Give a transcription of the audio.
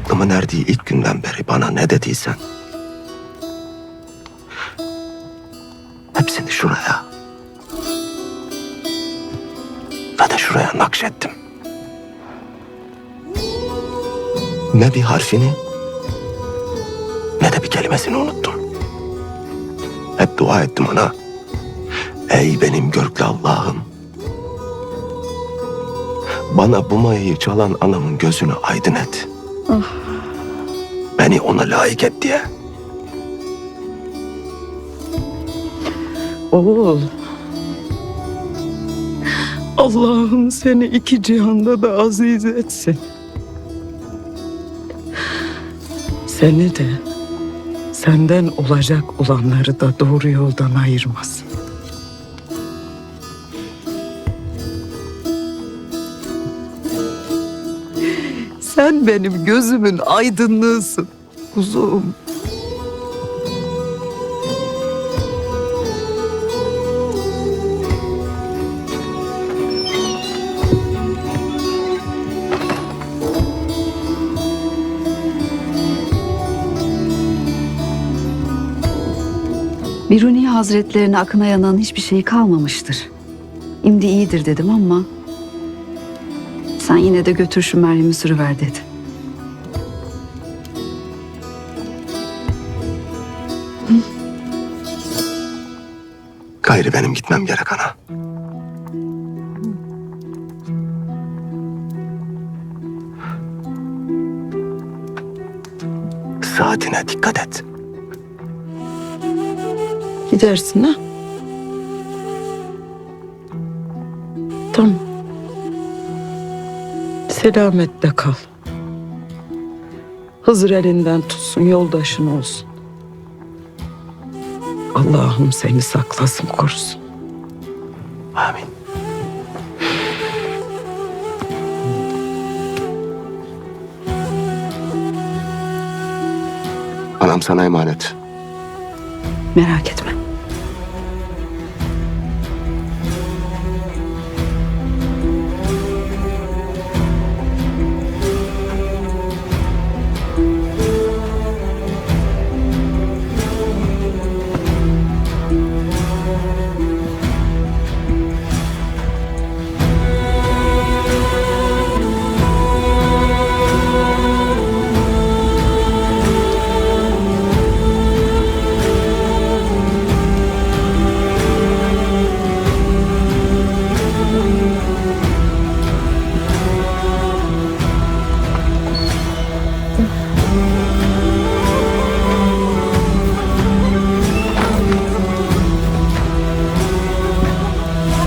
aklımın erdiği ilk günden beri bana ne dediysen... ...hepsini şuraya... ...ve de şuraya nakşettim. Ne bir harfini... ...ne de bir kelimesini unuttum. Hep dua ettim ona. Ey benim görklü Allah'ım. Bana bu mayayı çalan anamın gözünü aydın et. Beni ona layık et diye. Oğul. Allah'ım seni iki cihanda da aziz etsin. Seni de senden olacak olanları da doğru yoldan ayırmasın. Sen benim gözümün aydınlığısın kuzum. Biruni Hazretlerine akına yanan hiçbir şey kalmamıştır. Şimdi iyidir dedim ama... ...sen yine de götür şu Meryem'i sürüver dedi. Gayrı benim gitmem gerek ana. Saatine dikkat et. Gidersin ha? Tamam. Selametle kal. Hızır elinden tutsun, yoldaşın olsun. Allah'ım seni saklasın, korusun. Amin. Anam sana emanet. Merak etme.